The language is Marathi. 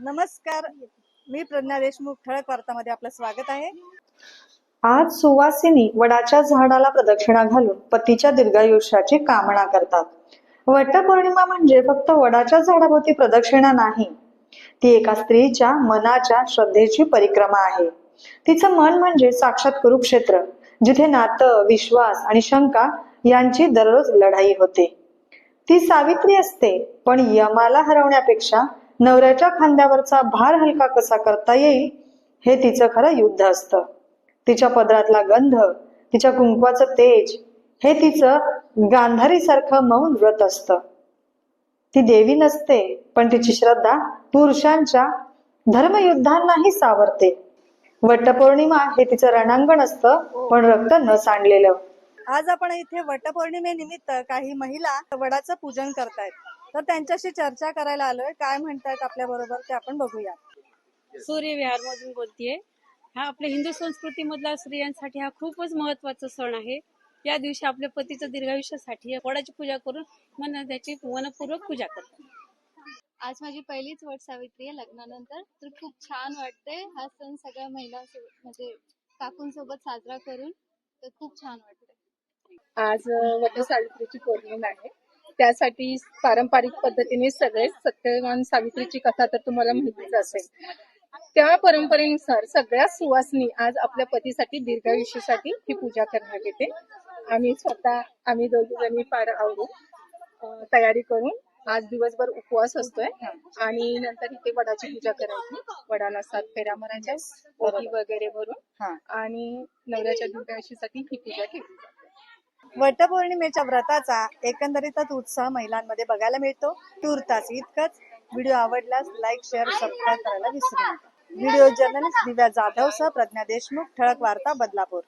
नमस्कार. मी प्रज्ञा देशमुख ठळक वार्तामध्ये आपलं स्वागत आहे. आज सुवासिनी वडाच्या झाडाला प्रदक्षिणा घालून पतीच्या दीर्घायुष्याची कामना करतात. वटपौर्णिमा म्हणजे फक्त वडाच्या झाडाभोवती प्रदक्षिणा नाही. ती एका स्त्रीच्या मनाच्या श्रद्धेची परिक्रमा आहे. तिचं मन म्हणजे साक्षात कुरुक्षेत्र जिथे नातं विश्वास आणि शंका यांची दररोज लढाई होते. ती सावित्री असते पण यमाला हरवण्यापेक्षा नवऱ्याच्या खांद्यावरचा भार हलका कसा करता येईल हे तिचं खरं युद्ध असतं. तिच्या पदरातला गंध तिच्या कुंकवाचं तेज हे तिचं गांधारी सारखं मौन व्रत असतं. ती देवी नसते पण तिची श्रद्धा पुरुषांच्या धर्मयुद्धांनाही सावरते. वटपौर्णिमा हे तिचं रणांगण असतं पण रक्त न सांडलेलं. आज आपण इथे वटपौर्णिमेनिमित्त काही महिला वडाचं पूजन करतायत. तर त्यांच्याशी चर्चा करायला आलोय. काय म्हणतायत आपल्या बरोबर ते आपण बघूया. सूर्यविहार मधून बोलतेय. हा आपल्या हिंदू संस्कृतीमधला स्त्रियांसाठी हा खूपच महत्त्वाचा सण आहे. या दिवशी आपल्या पतीच्या दीर्घायुष्यासाठी वडाची पूजा करून मन त्याची मनपूर्वक पूजा करतात. आज माझी पहिलीच वट सावित्री आहे लग्नानंतर. तर खूप छान वाटते हा सण सगळ्या महिलांसोबत म्हणजे काकूंसोबत साजरा करून तर खूप छान वाटते आज वटसावित्रीची पौर्णिमा आहे. त्यासाठी पारंपरिक पद्धतीने सगळे सत्यवान सावित्रीची कथा तर तुम्हाला माहितीच असेल. त्या परंपरेनुसार सगळ्या सुवासनी आज आपल्या पतीसाठी दीर्घायुष्यासाठी ही पूजा करण्यात येते. आम्ही स्वतः आम्ही दोघी जणी फार आवडू तयारी करून आज दिवसभर उपवास असतोय. आणि नंतर इथे वडाची पूजा करायची. वडाला सात फेऱ्या मारायच्या ओटी वगैरे. भरून आणि नवऱ्याच्या दीर्घायुष्यासाठी ही पूजा केली. वटपौर्णिमेच्या व्रताचा एकंदरीतच उत्साह महिलांमध्ये बघायला मिळतो. तूर्तास इतकंच. व्हिडिओ आवडल्यास लाईक शेअर सबस्क्राईब करायला विसरू नका. व्हिडिओ जर्नलिस्ट दिव्या जाधव सह प्रज्ञा देशमुख ठळक वार्ता बदलापूर.